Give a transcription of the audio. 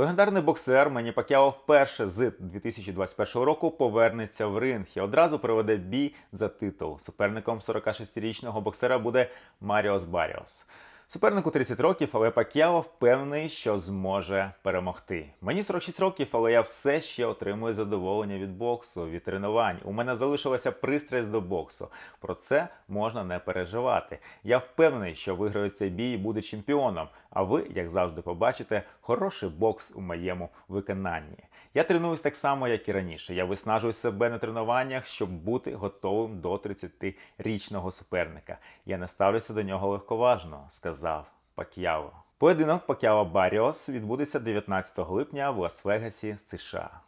Легендарний боксер Мені Пакяо вперше з 2021 року повернеться в ринг і одразу проведе бій за титул. Суперником 46-річного боксера буде Маріос Баріос. Супернику 30 років, але Пакяо впевнений, що зможе перемогти. Мені 46 років, але я все ще отримую задоволення від боксу, від тренувань. У мене залишилася пристрасть до боксу. Про це можна не переживати. Я впевнений, що виграю цей бій і буде чемпіоном. А ви, як завжди, побачите хороший бокс у моєму виконанні. Я тренуюсь так само, як і раніше. Я виснажую себе на тренуваннях, щоб бути готовим до 30-річного суперника. Я не ставлюся до нього легковажно, сказав Пак'яо. Поєдинок Пак'яо Баріос відбудеться 19 липня в Лас-Вегасі, США.